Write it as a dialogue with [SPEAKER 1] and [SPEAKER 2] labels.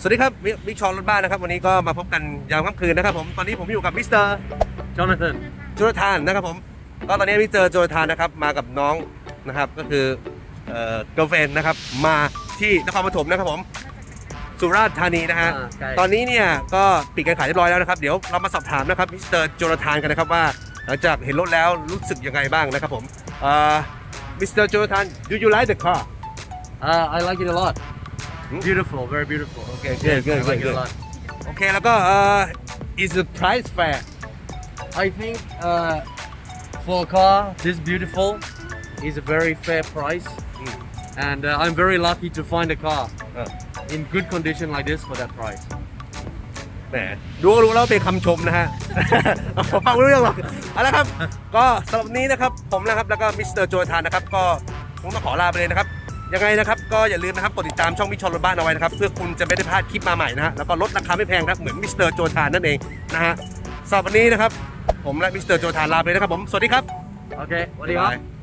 [SPEAKER 1] สวัสดีครับมิมิกชอนรถบ้านนะครับวันนี้ก็มาพบกันยามค่ำคืนนะครับผมตอนนี้ผมอยู่กับมิสเตอร์
[SPEAKER 2] Jonathan
[SPEAKER 1] จุลธานนะครับผมก็ตอนนี้มิสเตอร์จุลธานนะครับมากับน้องนะครับก็คือเอ่อเกิร์ลเฟนนะครับมาที่นครปฐมนะครับผมสุราษฎร์ธานีนะฮะ
[SPEAKER 2] อ่าใช่
[SPEAKER 1] ตอนนี้เนี่ยก็ปิดการขายเรียบร้อยแล้วนะครับเดี๋ยวเรามาสอบถามนะครับมิสเตอร์จุลธานกันนะครับว่า หลังจากเห็นรถแล้วรู้สึกยังไงบ้างนะครับผมมิสเตอร์จุลธาน do you like the car
[SPEAKER 2] Uh, I like it a lot.
[SPEAKER 1] Hmm?
[SPEAKER 2] Beautiful, very beautiful.
[SPEAKER 1] Okay, good, good,
[SPEAKER 2] I like
[SPEAKER 1] good,
[SPEAKER 2] it a
[SPEAKER 1] good.
[SPEAKER 2] lot.
[SPEAKER 1] โอเคแล้วก็เอ่อ is the price fair
[SPEAKER 2] I think uh, for a car this beautiful is a very fair price,
[SPEAKER 1] Mm.
[SPEAKER 2] and uh, I'm very lucky to find a car
[SPEAKER 1] Uh.
[SPEAKER 2] in good condition like this for that price.
[SPEAKER 1] แหมดูก็รู้แล้วว่าเป็นคำชมนะฮะ ผมฟังไม่รู้เรื่องหรอกเอาละครับ ก็สำหรับวันนี้นะครับผมนะครับแล้วก็มิสเตอร์โจทานนะครับก็คงต้องขอลาไปเลยนะครับ ยังไงนะครับก็อย่าลืมนะครับกดติดตามช่องมิชชอนรถบ้านเอาไว้นะครับเพื่อคุณจะไม่ได้พลาดคลิปมาใหม่นะฮะแล้วก็ลดราคาไม่แพงครับเหมือนมิสเตอร์โจทานนั่นเองนะฮะสำหรับวันนี้นะครับผมและมิสเตอร์โจทานลาไปเลยนะครับผมสวัสดีครับ
[SPEAKER 2] Okay, what do you
[SPEAKER 1] Bye.
[SPEAKER 2] want?